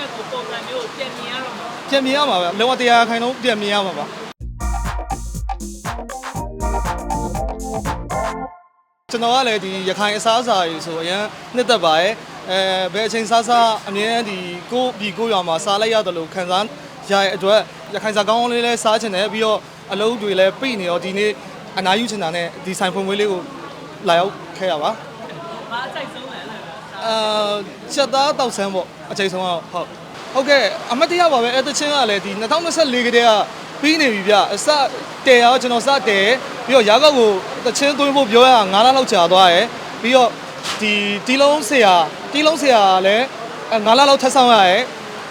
မြတ်ကိုပုံစံမျိုးကိုပြန်မြင်ရတော့မှာပြန်မြင်ရမှာပဲလောကတရားခိုင်တော့ပြန်မြင်ရမှာပါကျွန်တော်ကလည်းဒီရခိုင်အစားအစာကြီးဆိုအရင်နှစ်သက်ပါရဲ့အဲဘယ်အချိန်စားစားအမြဲတမ်းဒီကိုယ့်ပြည်ကိုယ့်ရွာမှာစားလိုက်ရတယ်လို့ခံစားရတဲ့အတွက်ရခိုင်စားကောင်းကောင်းလေးလဲစားချင်တယ်ပြီးတော့အလုပ်တွေလည်းပြိနေတော့ဒီနေ့အနာယူချင်တာနဲ့ဒီဆိုင်ဖွင့်ပွဲလေးကိုလာရောက်ခဲ့ရပါဘာအစိုက်ဆုံးလဲလဲ အာချက်သားတောက်ဆန်းပေါ့အချိန်ဆုံးတော့ဟုတ်ဟုတ်ကဲ့အမတ်တရားပါပဲအဲ့တချင်းကလည်းဒီ2024ကတည်းကပြီးနေပြီဗျအစတဲရောကျွန်တော်စတဲပြီးတော့ရာကောက်ကိုတချင်းသွင်းဖို့ပြောရ9လလောက်ကြာသွားရယ်ပြီးတော့ဒီတီလုံးဆရာတီလုံးဆရာကလည်း9လလောက်ထပ်ဆောင်ရရယ်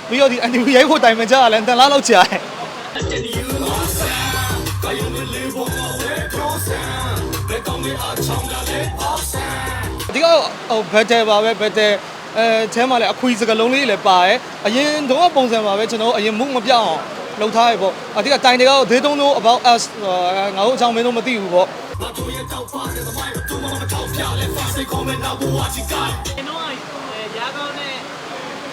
ပြီးတော့ဒီအန်တီရိုက်ဖို့တိုင်မကြကလည်း10လလောက်ကြာရယ်ဒီက ဟိုဘက်တယ်ပါပဲဘက်တယ်အဲအဲမှာလည်းအခွေစကလုံးလေးလည်းပါတယ်အရင်တော့ပုံစံပါပဲကျွန်တော်အရင်မှုမပြောင်းအောင်လှုပ်ထားရပေါ့အဒီကတိုင်တွေကတော့ they don't know about us ငါတို့အကြောင်းမင်းတို့မသိဘူးပေါ့ကျွန်တော်ကအဲရာကောင်းနဲ့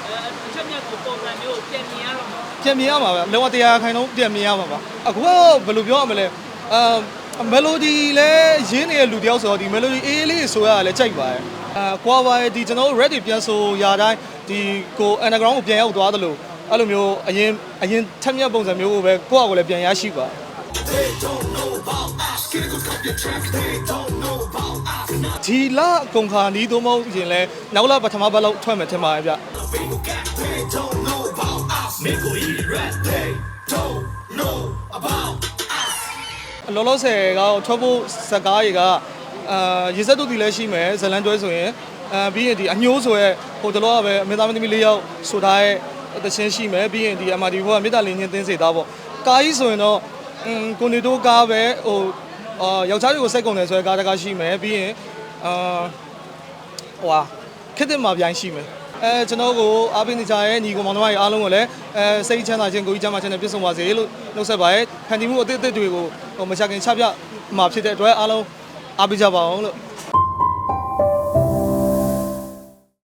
အဲအချက်မြတ်ကိုပုံစံမျိုးကိုပြန်မြင်ရတော့မှာပြန်မြင်ရမှာပဲလောကတရားခိုင်တော့ပြန်မြင်ရမှာပါအခုကဘယ်လိုပြောရမလဲအာ မယ်လိုဒီလည်းရင်းနေတဲ့လူတယောက်ဆိုတော့ဒီမယ်လိုဒီအေးလေးဆိုရတာလည်းကြိုက်ပါတယ်အာကွာပါရဲ့ဒီကျွန်တော်တို့ ready ပြန်ဆိုရတိုင်းဒီကို underground ကိုပြန်ရောက်သွားသလိုအဲ့လိုမျိုးအရင်အရင်ထက်မြက်ပုံစံမျိုးကိုပဲကိုယ့်အကိုလည်းပြန်ရရှိပါဒီလာကုန်ခါနီးသို့မဟုတ်ရင်လဲနောက်လာပထမဘက်လောက်ထွက်မယ်ထင်ပါတယ်ဗျ လောလောဆယ်ကတော့ထွက်ဖို့ဇက်ကားတွေကအာရေစက်တို့ဒီလည်းရှိမယ်ဇလန်တွဲဆိုရင်အာပြီးရင်ဒီအညိုးဆိုရဲဟိုတလောကပဲအမေသားမသမီးလေးယောက်ဆိုထားတဲ့တချင်းရှိမယ်ပြီးရင်ဒီအမဒီဘကမေတ္တာလေးညင်းသင်းစေသားပေါ့ကားကြီးဆိုရင်တော့အင်းကိုနေတို့ကားပဲဟိုအာယောက်ျားတွေကိုစိတ်ကုန်တယ်ဆိုရဲကားတကားရှိမယ်ပြီးရင်အာဟိုဟာခက်တဲ့မှာပြန်ရှိမယ် အဲကျွန်တော်ကိုအားပေးနေကြရဲ့ညီကောင်မောင်နှမတွေအားလုံးကိုလည်းအဲစိတ်ချမ်းသာခြင်းကိုယ်ကြီးချမ်းသာခြင်းနဲ့ပြည့်စုံပါစေလို့နှုတ်ဆက်ပါရဲ့ဖန်တီးမှုအသစ်အသစ်တွေကိုဟိုမချခင်ချပြမှာဖြစ်တဲ့အတွက်အားလုံးအားပေးကြပါအောင်လို့